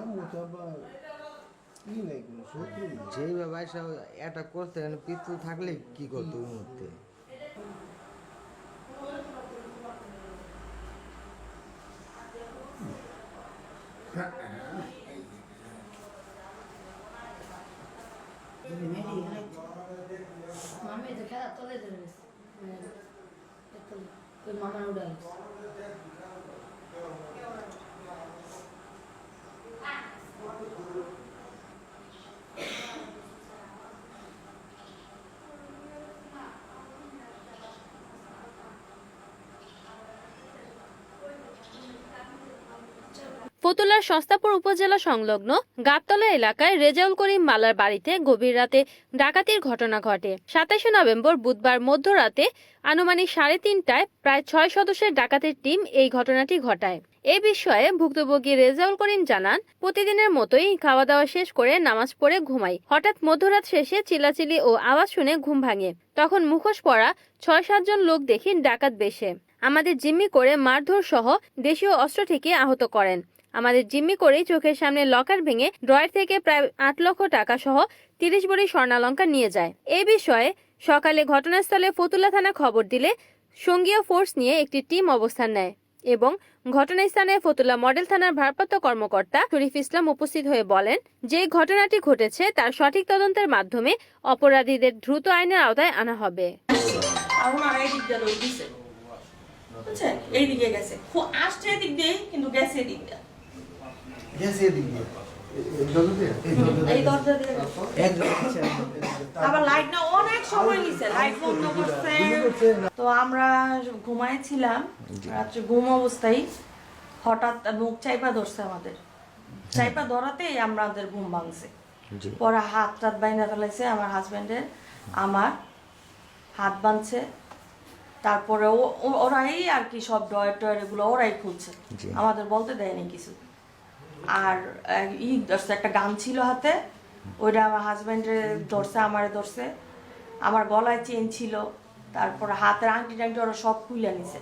আম্মু তো আবার ই নাই কোনো শত্রু নেই। যেইভাবে বাইসা এটা করতে গেলে পিতু থাকলে কি করতো ওই মুহূর্তে? মামি তো খেলা তলে ধরে গেছে। ওই ফতুল্লার সস্তাপুর উপজেলা সংলগ্ন গাবতলা এলাকায় রেজাউল করিম মালার বাড়িতে গভীর রাতে ডাকাতির ঘটনা ঘটে। সাতাশে নভেম্বর বুধবার মধ্যরাতে আনুমানিক সাড়ে তিনটায় প্রায় ছয় সদস্যের ডাকাতের টিম এই ঘটনাটি ঘটায়। এ বিষয়ে ভুক্তভোগী রেজাউল করিম জানান, প্রতিদিনের মতোই খাওয়া দাওয়া শেষ করে নামাজ পড়ে ঘুমাই। হঠাৎ মধ্যরাত শেষে চিল্লাচিল্লি ও আওয়াজ শুনে ঘুম ভাঙে। তখন মুখোশ পরা ছয় সাতজন লোক দেখি ডাকাত বেশে। আমাদের জিম্মি করে মারধর সহ দেশীয় অস্ত্র থেকে আহত করেন। আমাদের জিম্মি করেই চোখের সামনে লকার ভেঙে ড্রয়ার থেকে প্রায় আট লক্ষ টাকা সহ তিরিশ বড়ি স্বর্ণালঙ্কার নিয়ে যায়। এ বিষয়ে সকালে ঘটনাস্থলে ফতুল্লা থানা খবর দিলে সঙ্গীয় ফোর্স নিয়ে একটি টিম অবস্থান নেয় এবং ঘটনাস্থানে ফতুল্লা মডেল থানার ভারপ্রাপ্ত কর্মকর্তা শরীফ ইসলাম উপস্থিত হয়ে বলেন, যে ঘটনাটি ঘটেছে তার সঠিক তদন্তের মাধ্যমে অপরাধীদের দ্রুত আইনের আওতায় আনা হবে। আর ওনারা এই দিক দিয়ে লই দিছে। বুঝছেন? এই দিকে গেছে আসছে এদিক দিয়ে, কিন্তু গেছে আবার লাইট না অনেক সময় নিছে। লাইট বন্ধ করছে। করছে তো আমরা ঘুমাইছিলাম রাত্রে ঘুম অবস্থায়। হঠাৎ মুখ চাইপা ধরছে আমাদের। চাইপা ধরাতেই আমাদের ঘুম ভাঙছে। পরে হাত টাত বাইনা ফেলাইছে আমার হাজবেন্ডের আমার হাত বাঁধছে। তারপরে ওরাই আর কি সব ডয়ের টয়ের এগুলো ওরাই খুলছে। আমাদের বলতে দেয়নি কিছু। আর ই ধরছে একটা গান ছিল হাতে ওইটা আমার হাজবেন্ডের ধরছে আমারে ধরছে। আমার গলায় চেন ছিল তারপরে হাতের আংটি টাংটি ওরা সব খুলে নিছে।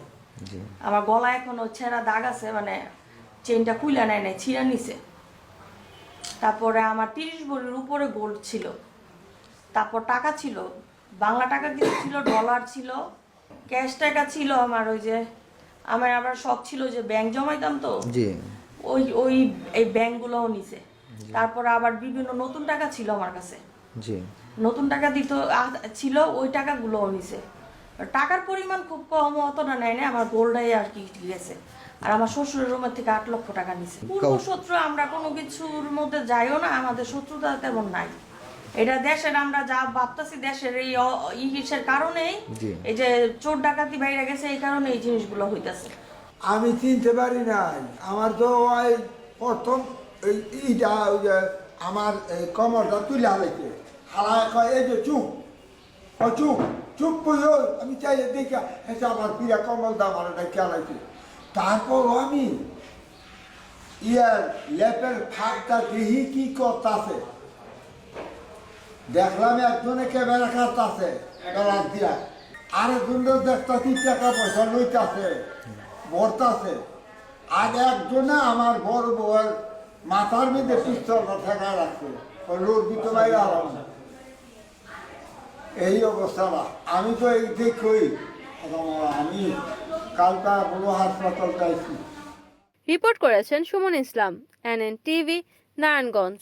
আমার গলায় এখনও ছেঁড়া দাগ আছে মানে চেনটা খুলে নেয় নাই ছিঁড়ে নিছে। তারপরে আমার তিরিশ ভরির উপরে গোল্ড ছিল। তারপর টাকা ছিল বাংলা টাকা কিছু ছিল ডলার ছিল ক্যাশ টাকা ছিল আমার ওই যে আমার আবার শখ ছিল যে ব্যাংক জমাইতাম তো। ওই ওই এই ব্যাংকগুলোও নিছে। তারপর আবার বিভিন্ন নতুন টাকা ছিল আমার কাছে। জি। নতুন টাকা দিত ছিল ওই টাকাগুলোও নিছে। টাকার পরিমাণ খুব কম অতটা নেয় না আমার গোল্ডাই আর কি গেছে। আর আমার শ্বশুরের রুমের থেকে আট লক্ষ টাকা নিছে। পূর্ব শত্রু আমরা কোনো কিছুর মধ্যে যাইও না আমাদের শত্রুতা তেমন নাই। এটা দেশের আমরা যা ভাবতেছি দেশের এই ইসের কারণেই এই যে চোর ডাকাতি বাইরে গেছে এই কারণে এই জিনিসগুলো হইতাছে। আমি চিনতে পারি নাই। আমার তো ওই প্রথম ইটা ওই যে আমার এই কমরটা তুলে হালাইছে হালা কয়, এই যে চুপ ও চুপ চুপ বুঝো, আমি চাই দেখি হেসে আমার পিয়া কমল দাম আমার এটা খেলাইছে তারপর আমি ইয়ার লেপের ফাঁকটা দেখি কি করতাছে। দেখলাম একজনে ক্যামেরা কাটতাছে বেলার দিয়া। আরেকজন দেখতাছি টাকা পয়সা লইতাছে। ভরতাছে আর একজনে আমার বড় বউয়ের মাথার মধ্যে পিস্তলটা ঠেকা রাখছে। লোক দিতে বাইরে আলাম। এই অবস্থাটা। আমি তো এই দেখই। আমি কালকা বড় হাসপাতাল যাইছি। রিপোর্ট করেছেন সুমন ইসলাম এনএন টিভি নারায়ণগঞ্জ।